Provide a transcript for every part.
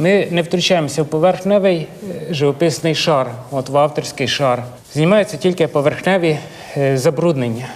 Ми не втручаємося в поверхневий е, живописний шар, от в авторський шар. Знімаються тільки поверхневі е, забруднення.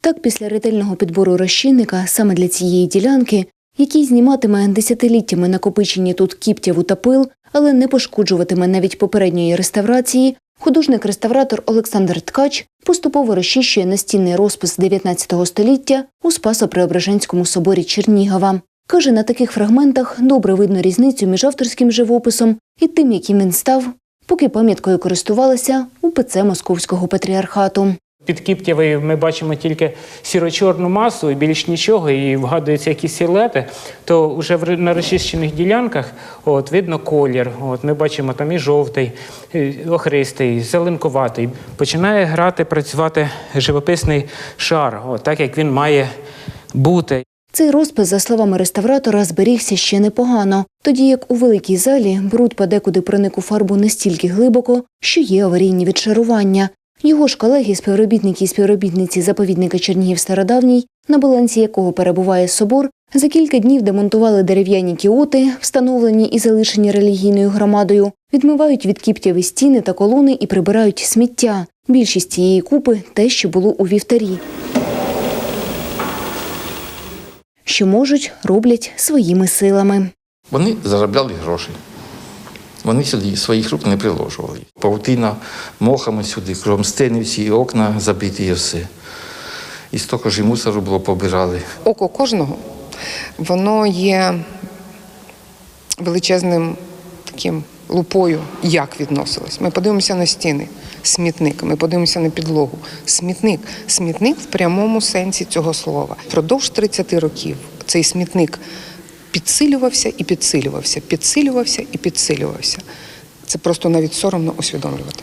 Так, після ретельного підбору розчинника саме для цієї ділянки, який зніматиме десятиліттями накопичені тут кіптяву та пил, але не пошкоджуватиме навіть попередньої реставрації, художник-реставратор Олександр Ткач поступово розчищує настінний розпис 19 століття у Спасо-Преображенському соборі Чернігова. Каже, на таких фрагментах добре видно різницю між авторським живописом і тим, яким він став, поки пам'яткою користувалися УПЦ Московського патріархату. Під Кіптєвою ми бачимо тільки сіро-чорну масу і більш нічого, і вгадуються якісь силуети, то вже на розчищених ділянках от, видно колір. От, ми бачимо там і жовтий, і охристий, зеленкуватий. Починає грати, працювати живописний шар, от, так як він має бути. Цей розпис, за словами реставратора, зберігся ще непогано, тоді як у великій залі бруд подекуди проник у фарбу настільки глибоко, що є аварійні відшарування. Його ж колеги, співробітники і співробітниці заповідника Чернігів Стародавній, на балансі якого перебуває собор, за кілька днів демонтували дерев'яні кіоти, встановлені і залишені релігійною громадою, відмивають від кіптєві стіни та колони і прибирають сміття. Більшість цієї купи те, що було у вівтарі. Що можуть, роблять своїми силами. Вони заробляли гроші. Вони сюди своїх рук не приложували. Павутина мохами сюди, кругом стіни всі, окна забиті і все. І стільки ж і мусору було побирали. Око кожного воно є величезним таким лупою, як відносилось. Ми подивимося на стіни, смітник. Ми подивимося на підлогу. Смітник. Смітник в прямому сенсі цього слова. Продовж 30 років цей смітник підсилювався і підсилювався, підсилювався і підсилювався. Це просто навіть соромно усвідомлювати.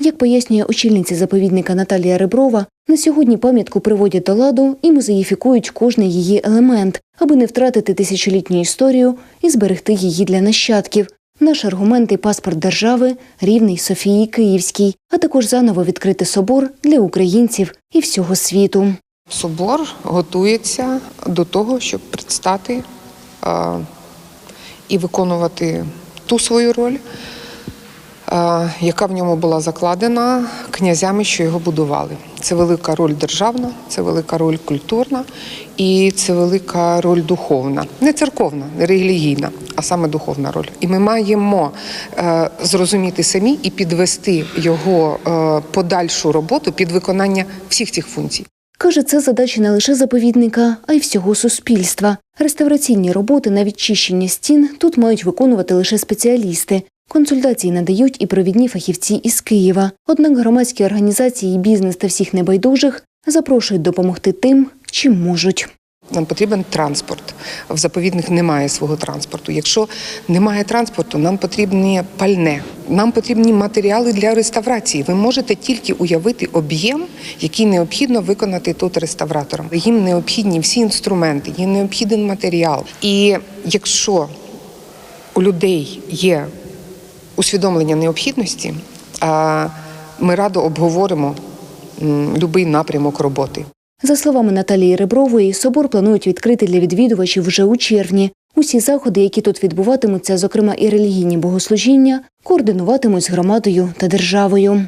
Як пояснює очільниця заповідника Наталія Реброва, на сьогодні пам'ятку приводять до ладу і музеїфікують кожний її елемент, аби не втратити тисячолітню історію і зберегти її для нащадків. Наш аргумент і паспорт держави рівний Софії Київській, а також заново відкрити собор для українців і всього світу. Собор готується до того, щоб предстати і виконувати ту свою роль, яка в ньому була закладена князями, що його будували. Це велика роль державна, це велика роль культурна і це велика роль духовна, не церковна, не релігійна, а саме духовна роль. І ми маємо е, зрозуміти самі і підвести його е, подальшу роботу під виконання всіх цих функцій. Каже, це задача не лише заповідника, а й всього суспільства. Реставраційні роботи на відчищення стін тут мають виконувати лише спеціалісти. Консультації надають і провідні фахівці із Києва. Однак громадські організації, бізнес та всіх небайдужих запрошують допомогти тим, чим можуть. Нам потрібен транспорт. В заповідних немає свого транспорту. Якщо немає транспорту, нам потрібне пальне, нам потрібні матеріали для реставрації. Ви можете тільки уявити об'єм, який необхідно виконати тут реставраторам. Їм необхідні всі інструменти, їм необхіден матеріал. І якщо у людей є усвідомлення необхідності, ми радо обговоримо будь-який напрямок роботи. За словами Наталії Ребрової, собор планують відкрити для відвідувачів вже у червні. Усі заходи, які тут відбуватимуться, зокрема і релігійні богослужіння, координуватимуть з громадою та державою.